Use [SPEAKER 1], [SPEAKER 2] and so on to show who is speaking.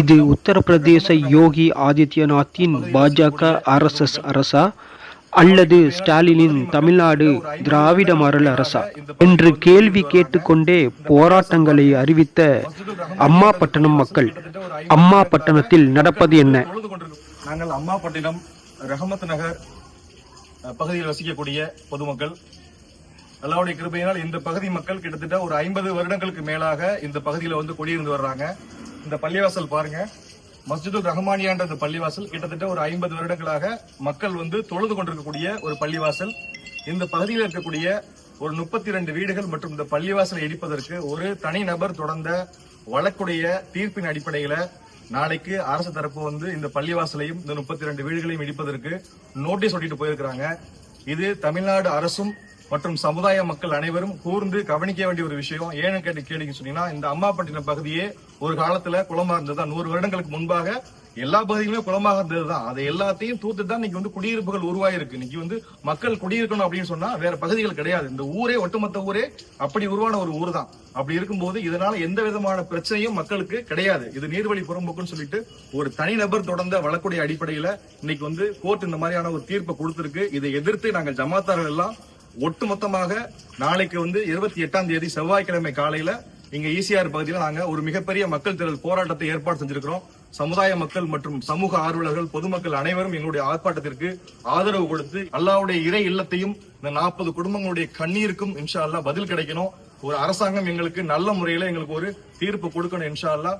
[SPEAKER 1] இது உத்தரப்பிரதேச யோகி ஆதித்யநாத்தின் பாஜக ஆர்எஸ்எஸ் அரசா அல்லது ஸ்டாலினின் தமிழ்நாடு திராவிட மாறல் அரசா? என்று கேள்வி கேட்டுக்கொண்டே போராட்டங்களை அறிவித்த அம்மா பட்டணம் மக்கள் அம்மா பட்டணத்தில் நடப்பது என்ன?
[SPEAKER 2] நாங்கள் அம்மா பட்டினம் ரஹமத் நகர் பகுதியில் வசிக்கக்கூடிய பொதுமக்கள். அல்லாவுடைய கிருபையினால் இந்த பகுதி மக்கள் கிட்டத்தட்ட ஒரு ஐம்பது வருடங்களுக்கு மேலாக இந்த பகுதியில் வந்து குடியிருந்து வர்றாங்க. இந்த பள்ளிவாசல் பாருங்க. மஸ்ஜிதுல் ரஹ்மானியான்ற இந்த பள்ளிவாசல். கிட்டத்தட்ட ஒரு ஐம்பது வருடங்களாக மக்கள் வந்து தொழுது கொண்டிருக்கக்கூடிய ஒரு பள்ளிவாசல். இந்த பகுதியில் இருக்கக்கூடிய ஒரு முப்பத்தி ரெண்டு வீடுகள் மற்றும் இந்த பள்ளிவாசலை இடிப்பதற்கு ஒரு தனிநபர் தொடர்ந்த வழக்குடைய தீர்ப்பின் அடிப்படையில நாளைக்கு அரசு தரப்பு வந்து இந்த பள்ளிவாசலையும் இந்த முப்பத்தி ரெண்டு வீடுகளையும் இடிப்பதற்கு நோட்டீஸ் ஒட்டிட்டு போயிருக்கிறாங்க. இது தமிழ்நாடு அரசும் மற்றும் சமுதாய மக்கள் அனைவரும் கூர்ந்து கவனிக்க வேண்டிய ஒரு விஷயம். ஏன்னு கேட்டு கேள்வி சொன்னீங்கன்னா இந்த அம்மாப்பட்டினம் பகுதியே ஒரு காலத்துல குளமா இருந்ததுதான். நூறு வருடங்களுக்கு முன்பாக எல்லா பகுதியிலுமே குளமாக இருந்ததுதான். அதை எல்லாத்தையும் தூத்து தான் இன்னைக்கு வந்து குடியிருப்புகள் உருவாயிருக்கு. இன்னைக்கு வந்து மக்கள் குடியிருக்கணும் அப்படின்னு சொன்னா வேற பகுதிகள் கிடையாது. இந்த ஊரே ஒட்டுமொத்த ஊரே அப்படி உருவான ஒரு ஊர் தான் அப்படி இருக்கும்போது இதனால எந்த விதமான பிரச்சனையும் மக்களுக்கு கிடையாது. இது நீர்வழி புறம்போக்குன்னு சொல்லிட்டு ஒரு தனிநபர் தொடர்ந்த வழக்குடைய அடிப்படையில இன்னைக்கு வந்து கோர்ட் இந்த மாதிரியான ஒரு தீர்ப்பை கொடுத்திருக்கு. இதை எதிர்த்து நாங்கள் ஜமாத்தார்கள் எல்லாம் ஒட்டுமொத்தமாக நாளைக்கு வந்து இருபத்தி எட்டாம் தேதி செவ்வாய்க்கிழமை காலையில இங்க ஈசிஆர் பகுதியில் நாங்க ஒரு மிகப்பெரிய மக்கள் திரள் போராட்டத்தை ஏற்பாடு செஞ்சிருக்கிறோம். சமுதாய மக்கள் மற்றும் சமூக ஆர்வலர்கள் பொதுமக்கள் அனைவரும் எங்களுடைய ஆர்ப்பாட்டத்திற்கு ஆதரவு கொடுத்து அல்லாவுடைய இறை இல்லத்தையும் இந்த நாற்பது குடும்பங்களுடைய கண்ணீருக்கும் இன்ஷா அல்லா பதில் கிடைக்கணும். ஒரு அரசாங்கம் எங்களுக்கு நல்ல முறையில எங்களுக்கு ஒரு தீர்ப்பு கொடுக்கணும் இன்ஷா அல்லா